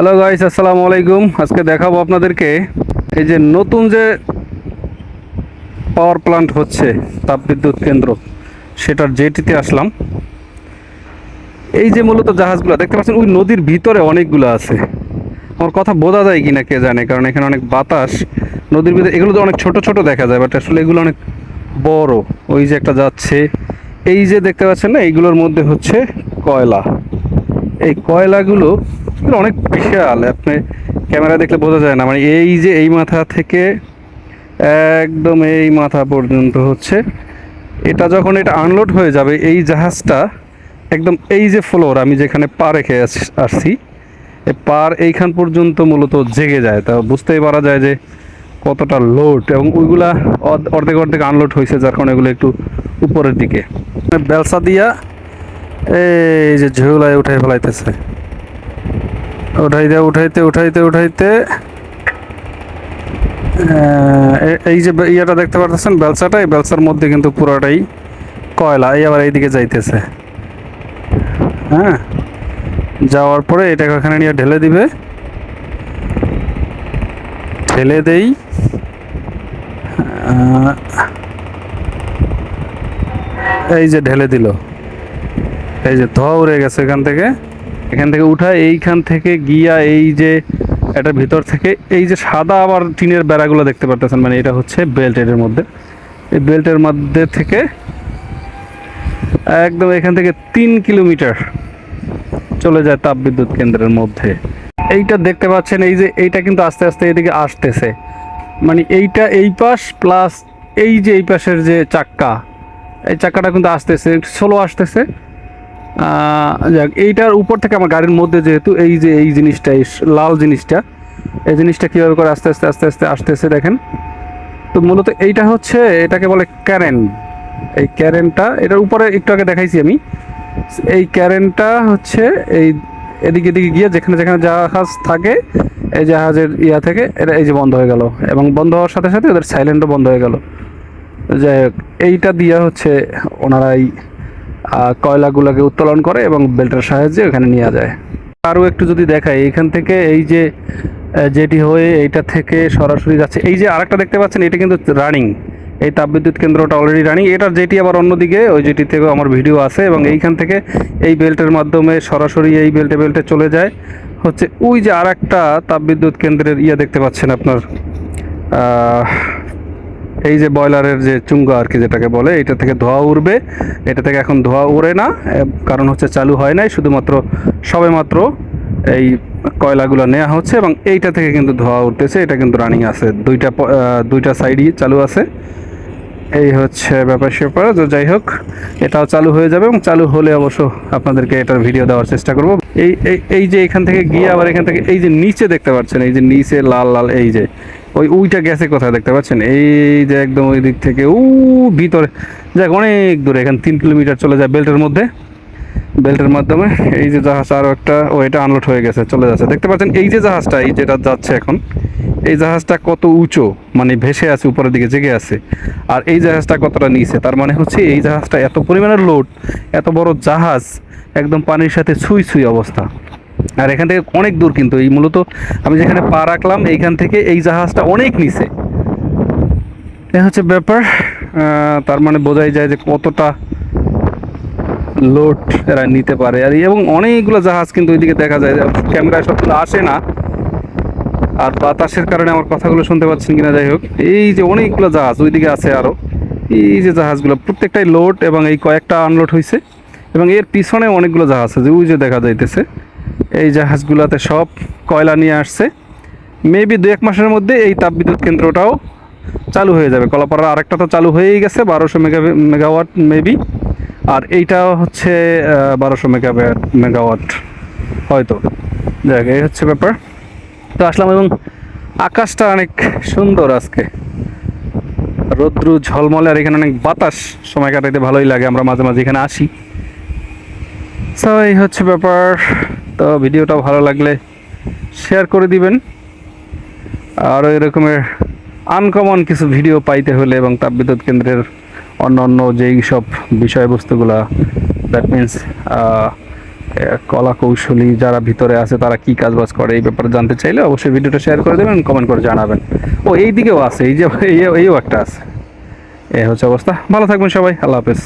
Hello guys আসসালামু আলাইকুম। আজকে দেখাবো আপনাদেরকে এই যে নতুন যে পাওয়ার প্ল্যান্ট হচ্ছে, তাপবিদ্যুৎ কেন্দ্র, সেটার জেটিতে আসলাম। এই যে মূলত জাহাজগুলো, দেখতে পাচ্ছেন, ওই নদীর ভিতরে অনেকগুলো আছে। আমার কথা বোঝা যায় কিনা কে জানে, কারণ এখানে অনেক বাতাস, নদীর ভিতরে, এগুলো তো অনেক ছোট ছোট দেখা যায় বাট আসলে এগুলো অনেক বড়। ওই যে একটা যাচ্ছে, এই যে দেখতে পাচ্ছেন না, এইগুলোর মধ্যে হচ্ছে কয়লা। এই কয়লাগুলো অনেক বিশাল। আপনি ক্যামেরা দেখলে বোঝা যায় না। মানে এই যে এই মাথা থেকে একদম এই মাথা পর্যন্ত হচ্ছে, এটা যখন এটা আনলোড হয়ে যাবে, এই জাহাজটা একদম এই যে ফ্লোর আমি যেখানে পা রেখে আস- আসছি পার এইখান পর্যন্ত মূলত জেগে যায়। তা বুঝতেই পারা যায় যে কতটা লোড এবং ওইগুলা অর্ধেক অর্ধেক আনলোড হয়েছে, যার কারণে এগুলো একটু উপরের দিকে। বেলসা দিয়া এই যে ঝোলায় উঠাই ফেলাইতেছে। উঠাইতে উঠাইতে উঠাইতে উঠাইতে এই যে ইয়েটা দেখতে পাচ্ছেন বেলসাটা, এই বেলসার মধ্যে কিন্তু পুরোটাই কয়লা, এই আবার এইদিকে যাইতেছে। হ্যাঁ? যাওয়ার পরে এটাকে ওখানে নিয়ে ঢেলে দিবে। ঢেলে দেই। এই যে ঢেলে দিল। এই যে ধোয়া উড়ে গেছে এখান থেকে। এখান থেকে উঠা, এইখান থেকে গিয়া এই যে এটার ভিতর থেকে, এই যে সাদা আবার টিনের বেড়াগুলো দেখতে পারতেছেন মানে এটা হচ্ছে বেল্ট মধ্যে। এই বেল্টের মধ্যে থেকে একদম এখান থেকে তিন কিলোমিটার চলে যায় তাপবিদ্যুৎ কেন্দ্রের মধ্যে। এইটা দেখতে পাচ্ছেন, এই যে এইটা কিন্তু আস্তে আস্তে এদিকে আসতেছে। মানে এইটা এই পাশ প্লাস এই যে এই পাশের যে চাক্কা, এই চাক্কাটা কিন্তু আসতেছে, স্লো আসতেছে। যাক এইটার উপর থেকে আমার গাড়ির মধ্যে যেহেতু এই যে এই জিনিসটা এই লাল জিনিসটা এই জিনিসটা কীভাবে করে আস্তে আস্তে আস্তে আস্তে আসতেছে দেখেন। তো মূলত এইটা হচ্ছে এটাকে বলে ক্যারেন। এই ক্যারেনটা এটার উপরে একটু আগে দেখাইছি আমি। এই ক্যারেনটা হচ্ছে এই এদিকে এদিকে গিয়ে যেখানে যেখানে জাহাজ থাকে এই জাহাজের ইয়া থেকে এটা এই যে বন্ধ হয়ে গেল। এবং বন্ধ হওয়ার সাথে সাথে ওদের সাইলেন্টও বন্ধ হয়ে গেল। যাই হোক এইটা দিয়ে হচ্ছে ওনারা এই আহ, কয়লাগুলোকে উত্তোলন করে এবং বেল্টের সাহায্যে ওখানে নিয়ে যায়। আরও একটু যদি দেখাই এইখান থেকে এই যে যেটি হয়ে এইটা থেকে সরাসরি যাচ্ছে, এই যে আরেকটা দেখতে পাচ্ছেন, এটা কিন্তু রানিং। এই তাপবিদ্যুৎ কেন্দ্রটা অলরেডি রানিং এটার যেটি আবার অন্যদিকে, ওই যেটি থেকেও আমার ভিডিও আছে, এবং এইখান থেকে এই বেল্টের মাধ্যমে সরাসরি এই বেল্টে বেল্টে চলে যায়। হচ্ছে ওই যে আরেকটা তাপবিদ্যুৎ কেন্দ্রের ইয়ে দেখতে পাচ্ছেন আপনার এই যে বয়লারের যে চুঙ্গা আর কি যেটাকে বলে, এটা থেকে ধোঁয়া উড়বে। এটা থেকে এখন ধোঁয়া উড়ে না কারণ হচ্ছে চালু হয় নাই, শুধুমাত্র সবেমাত্র এই কয়লাগুলো নেওয়া হচ্ছে এবং এইটা থেকে কিন্তু ধোঁয়া উঠতেছে এটা কিন্তু রানিং আছে। দুইটা দুইটা সাইডই চালু আছে। এই হচ্ছে ব্যাপার স্যাপার, তো যাই হোক, এটাও চালু হয়ে যাবে এবং চালু হলে অবশ্য আপনাদেরকে এটার ভিডিও দেওয়ার চেষ্টা করব। এই এই যে এখান থেকে গিয়ে আবার এখান থেকে, এই যে নিচে দেখতে পাচ্ছেন, এই যে নিচে লাল লাল, এই যে ওই উইটা গেছে কোথায় দেখতে পাচ্ছেন? এই যে একদম ওই দিক থেকে, উ, ভিতরে। যাক, অনেক দূরে, এখানে তিন কিলোমিটার চলে যায় বেল্টের মধ্যে। বেল্টের মাধ্যমে এই যে জাহাজ আরও একটা, ও, এটা আনলোড হয়ে গেছে, চলে যাচ্ছে। দেখতে পাচ্ছেন, এই যে জাহাজটা, এই যেটা যাচ্ছে এখন, এই জাহাজটা কত উঁচু মানে ভেসে আছে, উপরের দিকে জেগে আছে। আর এই জাহাজটা কতটা নিচে, তার মানে হচ্ছে এই জাহাজটা এত পরিমাণের লোড এত বড় জাহাজ, একদম পানির সাথে ছুঁই ছুঁই অবস্থা। আর এখান থেকে অনেক দূর কিন্তু এই মূলত আমি যেখানে পা রাখলাম, এইখান থেকে এই জাহাজটা অনেক নিচে। এ হচ্ছে ব্যাপার তার মানে বোঝাই যায় যে কতটা লোড এরা নিতে পারে। আর এবং অনেকগুলো জাহাজ কিন্তু ওইদিকে দেখা যায় ক্যামেরায় সবগুলো আসে না। আর বাতাসের কারণে আমার কথাগুলো শুনতে পাচ্ছেন কিনা, যাই হোক। এই যে অনেকগুলো জাহাজ ওইদিকে আছে আরও এই যে জাহাজগুলো, প্রত্যেকটাই লোড এবং এই কয়েকটা আনলোড হয়েছে এবং এর পিছনে অনেকগুলো জাহাজ আছে ওই যে দেখা যাইতেছে। এই জাহাজগুলোতে সব কয়লা নিয়ে আসছে। মেবি দু এক মাসের মধ্যে এই তাপবিদ্যুৎ কেন্দ্রটাও চালু হয়ে যাবে। কলাপাড়ার আরেকটা তো চালু হয়েই গেছে, বারোশো মেগা মেগাওয়াট মেবি আর এইটাও হচ্ছে বারোশো মেগা মেগাওয়াট হয়তো। যাক, এই হচ্ছে ব্যাপার। তো আসলাম এবং আকাশটা অনেক সুন্দর আজকে। রৌদ্রু ঝলমলে আর এখানে অনেক বাতাস। সময় কাটাইতে ভালোই লাগে, আমরা মাঝে মাঝে এখানে আসি। তো এই হচ্ছে ব্যাপার। তো ভিডিওটা ভালো লাগলে শেয়ার করে দিবেন। আরও এরকমের আনকমন কিছু ভিডিও পাইতে হলে এবং তাপবিদ্যুৎ কেন্দ্রের অন্য অন্য যেই সব বিষয়বস্তুগুলা দ্যাট মিন্স কলা কৌশলী যারা ভিতরে আছে, তারা কি কাজ বাজ করে এই ব্যাপারে জানতে চাইলে অবশ্যই ভিডিওটা শেয়ার করে দেবেন কমেন্ট করে জানাবেন। ও এই দিকেও আছে এই যে, এইও একটা আছে। এ হচ্ছে অবস্থা। ভালো থাকবেন সবাই, আল্লাহ হাফেজ।